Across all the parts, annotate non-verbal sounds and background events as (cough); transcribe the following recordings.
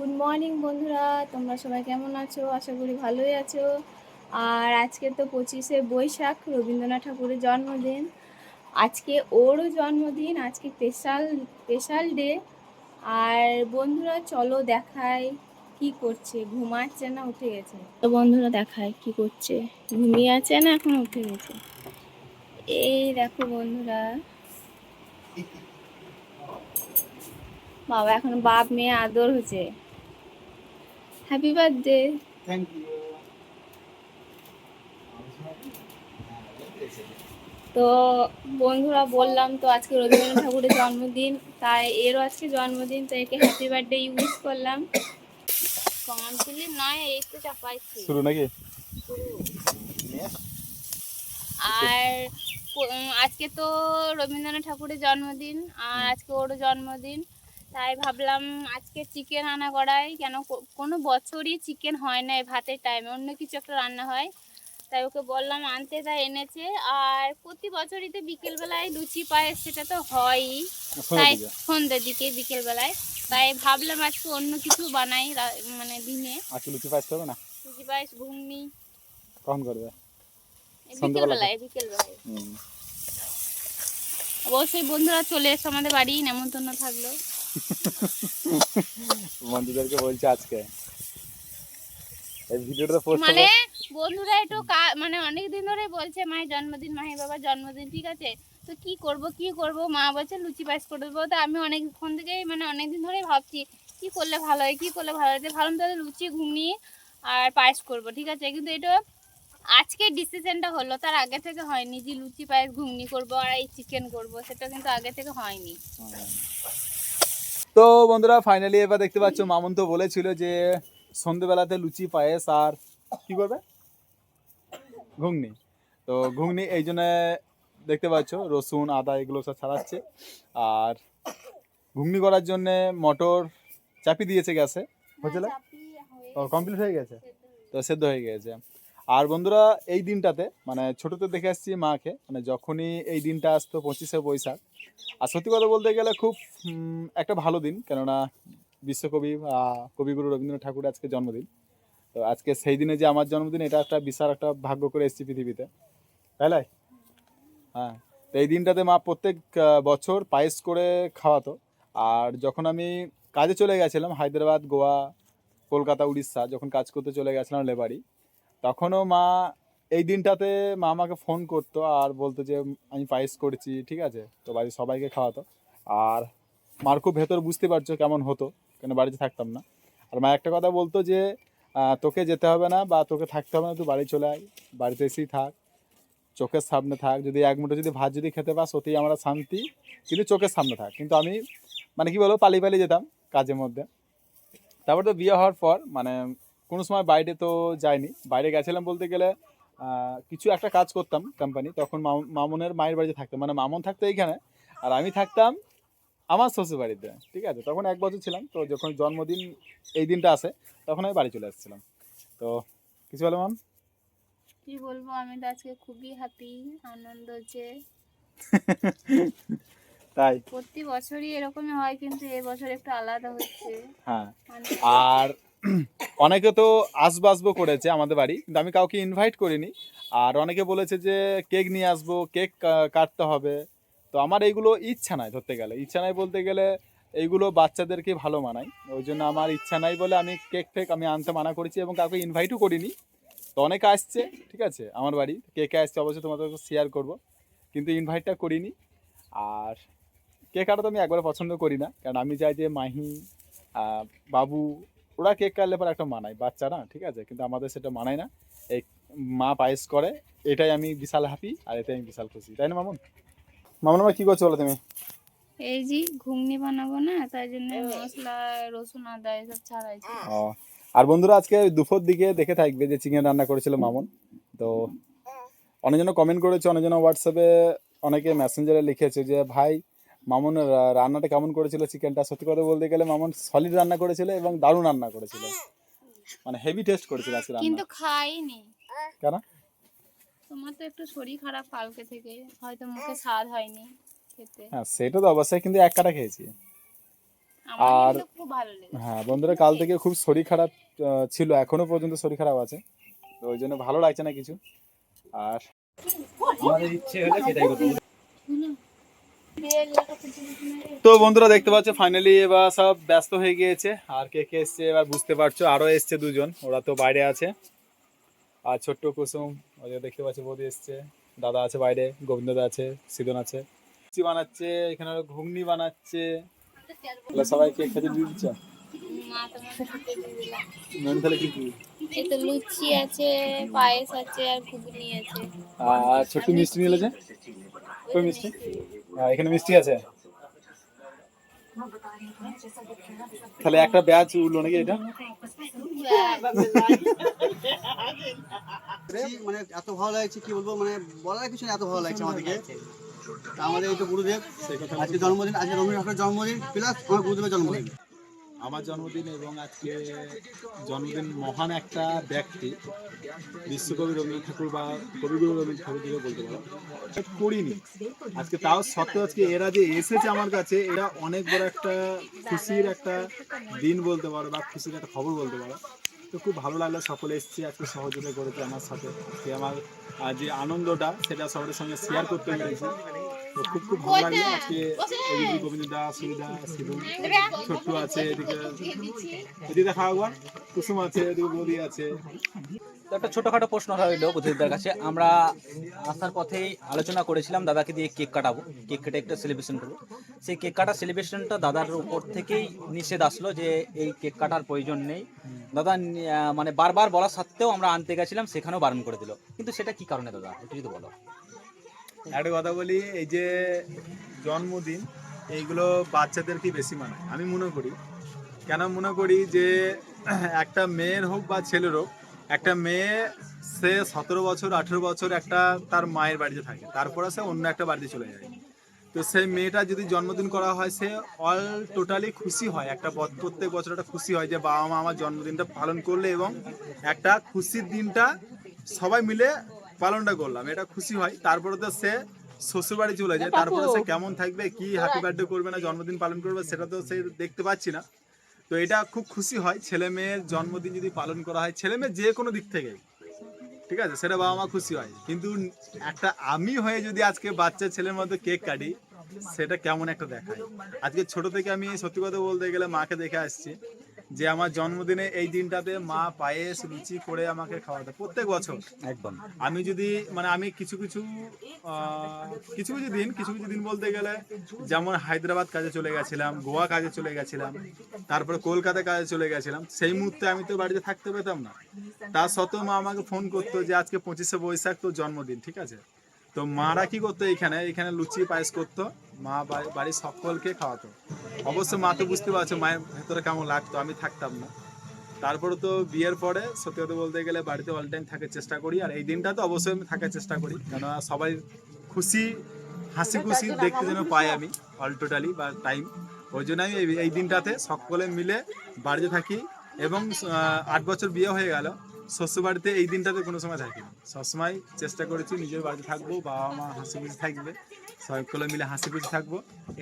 Good morning বন্ধুরা। তোমরা সবাই কেমন আছো? আশা করি ভালোই আছো। আর আজকে তো পঁচিশে বৈশাখ, রবীন্দ্রনাথ ঠাকুরের জন্মদিন। আজকে ওরও জন্মদিন, আজকে স্পেশাল স্পেশাল ডে আর বন্ধুরা, চলো দেখাই কি করছে। ঘুমাচ্ছে না, উঠে গেছে। তো বন্ধুরা দেখায় কি করছে। ঘুমিয়ে আছে না, এখন উঠে গেছে? এই দেখো বন্ধুরা। বাবা, এখন বাপ, মেয়ে আদর হচ্ছে। হ্যাপি বার্থডে থ্যাংক ইউ তো বন্ধুরা বললাম তো আজকে রবীন্দ্রনাথ ঠাকুরের জন্মদিন তাই এরও আজকে জন্মদিন তো একে হ্যাপি বার্থডে ইউজ করলাম। কমপ্লিট নয় এই তো চাপাইছি। শুরু নাকি? আর আজকে তো রবীন্দ্রনাথ ঠাকুরের জন্মদিন আর আজকে ওরও জন্মদিন। তাই ভাবলাম আজকে চিকেন রান্না করাই। কেন কোনো বছরই চিকেন হয় না ভাতের টাইমে অন্য কিছু একটা রান্না হয়। তাই ওকে বললাম আনতে তাই এনেছে। আর প্রতি বছরই তো বিকেলবেলায় লুচি পায়েস সেটা তো হয়ই। তাই সন্ধ্যের দিকে বিকেলবেলায়। তাই ভাবলাম আজকে অন্য কিছু বানাই মানে দিনে। আজকে লুচি পাইস হবে না? লুচি পায়েস ঘুগনি। কখন করবে? বিকেলবেলায় বিকেলবেলায়। অবশ্যই বন্ধুরা চলে এসো আমাদের বাড়ি নেমন্তন্ন থাকল। বন্ধুদেরকে বলছে আজকে। এই ভিডিওটা পোস্ট মানে বন্ধুরা একটু মানে অনেক দিন ধরে বলছে মায়ের জন্মদিন মাহি বাবার জন্মদিন ঠিক আছে? তো কি করব কি করব? মা বলছে লুচি পায়েস করে দেবো। তো আমি অনেকক্ষণ থেকেই মানে অনেক দিন ধরেই ভাবছি কি করলে ভালো হয় কি করলে ভালো হয়? ভাবলাম তাহলে লুচি ঘুগনি আর পায়েস করব ঠিক আছে? কিন্তু এটা আজকে ডিসিশনটা হলো তার আগে থেকে হয়নি যে লুচি পায়েস ঘুগনি করব আর এই চিকেন করব সেটা কিন্তু আগে থেকে হয়নি। তো বন্ধুরা ফাইনালি এবার দেখতে পাচ্ছ মামুন তো বলেছিল যে সন্ধেবেলাতে লুচি পায়েস আর কি করবে? ঘুগনি। তো ঘুগনি এই জন্য দেখতে পাচ্ছ রসুন আদা এগুলো সব ছাড়াচ্ছে। আর ঘুগনি করার জন্য মটর চাপি দিয়েছে গ্যাসে। না? ও কমপ্লিট হয়ে গেছে? তো সেদ্ধ হয়ে গেছে। আর বন্ধুরা, এই দিনটাতে মানে ছোটোতে দেখে আসছি মাকে মানে যখনই এই দিনটা আসতো, পঁচিশে বৈশাখ। আর সত্যি কথা বলতে গেলে খুব একটা ভালো দিন, কেননা বিশ্বকবি কবিগুরু রবীন্দ্রনাথ ঠাকুরের আজকে জন্মদিন। তো আজকে সেই দিনে যে আমার জন্মদিন, এটা একটা বিশাল একটা ভাগ্য করে এসেছি পৃথিবীতে। তাই? হ্যাঁ তো এই দিনটাতে মা প্রত্যেক বছর পায়েস করে খাওয়াতো। আর যখন আমি কাজে চলে গেছিলাম, হায়দ্রাবাদ, গোয়া, কলকাতা, উড়িষ্যা, যখন কাজ করতে চলে গেছিলাম লেবারি তখনও মা এই দিনটাতে মা আমাকে ফোন করতো আর বলতো যে, আমি পায়েস করেছি, ঠিক আছে? তো বাড়ির সবাইকে খাওয়াতো। আর মার খুব ভেতর বুঝতে পারছ কেমন হতো, কেন বাড়িতে থাকতাম না। আর মা একটা কথা বলতো যে তোকে যেতে হবে না বা তোকে থাকতে হবে না, তুই বাড়ি চলে আয়, বাড়িতে এসেই থাক, চোখের সামনে থাক, যদি এক মুঠো যদি ভাত যদি খেতে পাস, ওতেই আমরা শান্তি, কিন্তু চোখের সামনে থাক। কিন্তু আমি মানে কি বলব, পালিয়ে পালিয়ে যেতাম কাজের মধ্যে। তারপর তো বিয়ে হওয়ার পর মানে কোনো সময় বাইরে তো যাইনি। বাইরে গেছিলাম বলতে গেলে কিছু একটা কাজ করতাম কোম্পানি তখন মামু- মামুনের মায়ের বাড়িতে থাকতাম। মানে মামুন থাকতো এইখানে আর আমি থাকতাম আমার শ্বশুর বাড়িতে ঠিক আছে? তখন এক বছর ছিলাম তো যখন জন্মদিন এই দিনটা আসে তখন আমি বাড়ি চলে আসছিলাম। তো কিছু বলো মাম? কি বলব আমি তো আজকে খুবই হ্যাপি আনন্দ হচ্ছে (laughs) তাই। প্রতি বছরই এরকমই হয় কিন্তু এই বছর একটু আলাদা হচ্ছে। হ্যাঁ। মানে আর অনেকে তো আসব আসব করেছে আমাদের বাড়ি, কিন্তু আমি কাউকে ইনভাইট করিনি। আর অনেকে বলেছে যে, কেক নিয়ে আসব, কেক কাটতে হবে। তো আমার এইগুলো ইচ্ছা নাই ধরতে গেলে। ইচ্ছা নাই বলতে গেলে এইগুলো বাচ্চাদেরকে ভালো মানায়। ওই জন্য আমার ইচ্ছা নাই বলে আমি কেক ফেক আমি আনতে মানা করেছি এবং কাউকে ইনভাইটও করিনি। তো অনেকে আসছে, ঠিক আছে, আমার বাড়ি। কেকে আসছে, অবশ্যই তোমাদের শেয়ার করব। কিন্তু ইনভাইটটা করিনি। আর কেক কাটা তো আমি একবারে পছন্দ করি না। কারণ আমি চাই যে মাহি বাবু ওরা কেক কাটলে পর একটা মানায় বাচ্চা না ঠিক আছে? কিন্তু আমাদের সেটা মানায় না। এই মা পায়েস করে এটাই আমি বিশাল হ্যাপি আর এটাই আমি বিশাল খুশি। তাই না মামুন? মামুন আমার কি করছ বলো তুমি? এই যে ঘুগনি বানাবো না তাই জন্য মশলা রসুন আদা এসব ছাড়াইছি। ও আর বন্ধুরা আজকে দুপুর দিকে দেখে থাকবে যে চিকেন রান্না করেছিল মামুন। তো অনেকজন কমেন্ট করেছে অনেকজন হোয়াটসঅ্যাপে অনেকে মেসেঞ্জারে লিখেছে যে ভাই মামুন রান্নাটা কেমন করেছিল চিকেনটা? সত্যি কথা বলতে গেলে মামুন সলিড রান্না করেছিল এবং দারুণ রান্না করেছিল। মানে হেভি টেস্ট করেছিল আজকে রান্না। কিন্তু খাইনি। কেন? তোমার তো একটু শরীর খারাপ কালকে থেকে। হয়তো মুখে স্বাদ হয়নি খেতে। হ্যাঁ সেটা তো অবশ্যই কিন্তু এক কাটা খেয়েছি। আর- খুব ভালো লেগেছে। হ্যাঁ বন্ধুরা কাল থেকে খুব শরীর খারাপ ছিল এখনও পর্যন্ত শরীর খারাপ আছে। তো ওই জন্য ভালো লাগছে না কিছু। আর আমাদের ইচ্ছে হলে সেটাই করব তো বন্ধুরা দেখতে পাচ্ছ ফাইনালি এবার সব ব্যস্ত হয়ে গিয়েছে। আর কে কে এসছে এবার বুঝতে পারছ আরও এসছে দুজন ওরা তো বাইরে আছে। আর ছোট্ট কুসুম ওই দেখতে পাচ্ছ বৌদি এসছে দাদা আছে বাইরে গোবিন্দদা আছে সিদন আছে। লুচি বানাচ্ছে এখানে ঘুগনি বানাচ্ছে। সবাইকে খেতে দিয়ে দিচ্ছ? মা তোমার খেতে দিয়ে দিলাম তাহলে কি কি? এই লুচি আছে পায়েস আছে আর ঘুগনি আছে। আর ছোট্ট মিষ্টি নিয়ে এলেছে কই মিষ্টি। এখানে মিষ্টি আছে। তাহলে একটা ব্যাচ উঠল নাকি এটা? মানে এত ভালো লাগছে, কি বলব মানে বলার কিছু এত ভালো লাগছে আমাদেরকে আমাদের এই তো গুরুদেব, আজকে জন্মদিন, আজকে রবীন্দ্রনাথের জন্মদিন প্লাস আমার গুরুদেবের জন্মদিন। আমার জন্মদিন এবং আজকে জন্মদিন মহান একটা ব্যক্তি, বিশ্বকবি রবীন্দ্রনাথ ঠাকুর বা কবিগুরু রবীন্দ্র ঠাকুর থেকে বলতে পারো। করিনি। আজকে তাও সত্ত্বেও আজকে এরা যে এসেছে আমার কাছে, এরা অনেক বড় একটা খুশির একটা দিন বলতে পারো বা খুশির একটা খবর বলতে পারো। তো খুব ভালো লাগল সকলে এসছে আজকে সহযোগিতা করেছে আমার সাথে। আমার যে আনন্দটা, সেটা সবার সঙ্গে শেয়ার করতে পেরেছি। খুব খুব ভালো লাগল আজকে এদিকে গোবিন্দ দা সুবিধা সিধু, ছোট্ট আছে, এদিকে এদিকে খাওয়া একবার কুসুম আছে, এদিকে বৌদি আছে। একটা ছোটখাটো প্রশ্ন রইল বুদ্ধদের কাছে। আমরা আসার পথেই আলোচনা করেছিলাম দাদাকে দিয়ে কেক কাটাবো, কেক কেটে একটা সেলিব্রেশন করব। সেই কেক কাটা সেলিব্রেশনটা দাদার উপর থেকেই নিষেধ আসলো যে এই কেক কাটার প্রয়োজন নেই। দাদা মানে বারবার বলা সত্ত্বেও আমরা আনতে গেছিলাম, সেখানেও বারণ করে দিল। কিন্তু সেটা কি কারণে দাদা, একটু যদি বলো। একটা কথা বলি, এই যে জন্মদিন, এইগুলো বাচ্চাদেরকে বেশি মানায়? আমি মনে করি, কেন মনে করি যে একটা মেয়ের হোক বা ছেলের হোক, একটা মেয়ে সে সতেরো বছর, আঠেরো বছর একটা তার মায়ের বাড়িতে থাকে, তারপরে সে অন্য একটা বাড়িতে চলে যায়। তো সেই মেয়েটা যদি জন্মদিন করা হয়, সে অল টোটালি খুশি হয়, একটা প্রত্যেক বছর একটা খুশি হয় যে বাবা মা আমার জন্মদিনটা পালন করলে এবং একটা খুশির দিনটা সবাই মিলে পালনটা করলাম, এটা খুশি হয়। তারপরে তো সে শ্বশুর বাড়ি চলে যায়, তারপরে সে কেমন থাকবে, কি হ্যাপি বার্থডে করবে না, জন্মদিন পালন করবে, সেটা তো সে দেখতে পাচ্ছি না। তো এটা খুব খুশি হয়, ছেলে মেয়ের জন্মদিন যদি পালন করা হয়, ছেলে মেয়ে যে কোনো দিক থেকে, ঠিক আছে, সেটা বাবা মা খুশি হয়। কিন্তু একটা আমি হয়ে যদি আজকে বাচ্চা ছেলের মধ্যে কেক কাটি, সেটা কেমন একটা দেখায়। আজকে ছোট থেকে আমি সত্যি কথা বলতে গেলে মাকে দেখে আসছি যে আমার জন্মদিনে এই দিনটাতে মা পায়েস লুচি করে আমাকে খাওয়াতে প্রত্যেক বছর। একদম। আমি যদি মানে আমি কিছু কিছু কিছু কিছু দিন কিছু কিছু দিন বলতে গেলে যেমন হায়দ্রাবাদ কাজে চলে গেছিলাম গোয়া কাজে চলে গেছিলাম তারপরে কলকাতা কাজে চলে গেছিলাম সেই মুহূর্তে আমি তো বাড়িতে থাকতে পেতাম না। তা সত্ত্বেও মা আমাকে ফোন করতো যে আজকে পঁচিশে বৈশাখ তো জন্মদিন ঠিক আছে? তো মারা কি করতো এখানে? এখানে লুচি পায়েস করতো। মা বাড়ি- বাড়ির সকলকে খাওয়াতো। অবশ্য মা তো বুঝতে পারছ মায়ের ভেতরে কেমন লাগতো আমি থাকতাম না। তারপরে তো বিয়ের পরে সত্যি কথা বলতে গেলে বাড়িতে অল টাইম থাকার চেষ্টা করি আর এই দিনটা তো অবশ্যই আমি থাকার চেষ্টা করি। কেন সবাই খুশি হাসি খুশি দেখতে যেন পাই আমি অল টোটালি বা টাইম ওই জন্য আমি এই- এই দিনটাতে সকলে মিলে বাড়িতে থাকি। এবং আট বছর বিয়ে হয়ে গেল। শ্বশুর বাড়িতে এই দিনটাতে কোনো সময় থাকি না সবসময় চেষ্টা করেছি নিজের বাড়িতে থাকব বাবা মা হাসি খুশি থাকবে। সকলে মিলে হাসি খুশি থাকব।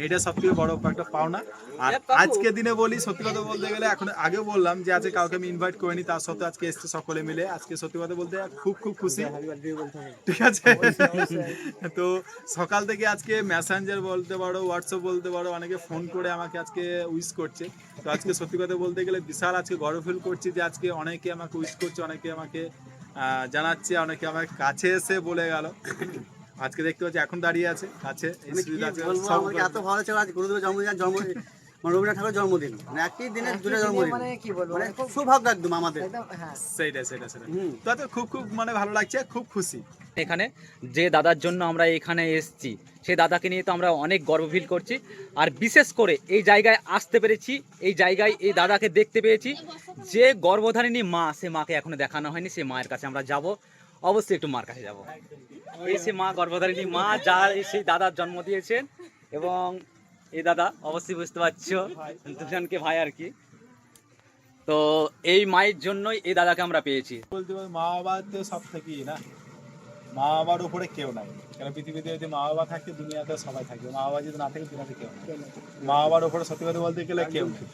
এইটা সব থেকে বড় একটা পাওনা। আর আজকে দিনে বলি সত্যি কথা বলতে গেলে এখন আগে বললাম যে আজকে কাউকে আমি ইনভাইট করিনি তার সত্ত্বেও আজকে এসছে সকলে মিলে। আজকে সত্যি কথা বলতে খুব খুব খুশি। ঠিক আছে? তো সকাল থেকে আজকে মেসেঞ্জার বলতে পারো হোয়াটসঅ্যাপ বলতে পারো অনেকে ফোন করে আমাকে আজকে উইশ করছে। তো আজকে সত্যি কথা বলতে গেলে বিশাল আজকে গর্ব ফিল করছি যে আজকে অনেকে আমাকে উইশ করছে অনেকে আমাকে আহ, জানাচ্ছে অনেকে আমার কাছে এসে বলে গেল। আজকে দেখতে পাচ্ছি এখন দাঁড়িয়ে আছে কাছে মানে আছে, আমাকে এত ভালো লাগছে আজ গুরুদেবের জন্মদিন জন্মদিন মানে রবীন্দ্র ঠাকুরের জন্মদিন। মানে একই দিনে দুটো জন্মদিন। মানে কি বলব? মানে সৌভাগ্য একদম আমাদের। একদম হ্যাঁ। সেইটা সেটা সেটা তো তো খুব খুব মানে ভালো লাগছে খুব খুশি। এখানে যে দাদার জন্য আমরা এখানে এসেছি সেই দাদাকে নিয়ে তো আমরা অনেক গর্ব ফিল করছি। আর বিশেষ করে এই জায়গায় আসতে পেরেছি এই জায়গায় এই দাদাকে দেখতে পেয়েছি। যে গর্ভধারিণী মা সে মাকে এখনও দেখানো হয়নি সে মায়ের কাছে আমরা যাব। অবশ্যই একটু মার কাছে যাব। এই সে মা গর্ভধারিণী মা যার সেই দাদার জন্ম দিয়েছেন এবং এই দাদা অবশ্যই বুঝতে পারছ দুজনকে ভাই আর কি। তো এই মায়ের জন্যই এই দাদাকে আমরা পেয়েছি। বলতে পারি মা বাবা তো সব থেকেই না। মা বাবার উপরে কেউ নাই। কারণ পৃথিবীতে যদি মা বাবা থাকে দুনিয়াতে সবাই থাকবে মা বাবা যদি না থাকে দুনিয়াতে কেউ মা বাবার উপরে সত্যি কথা বলতে গেলে কেউ নেই।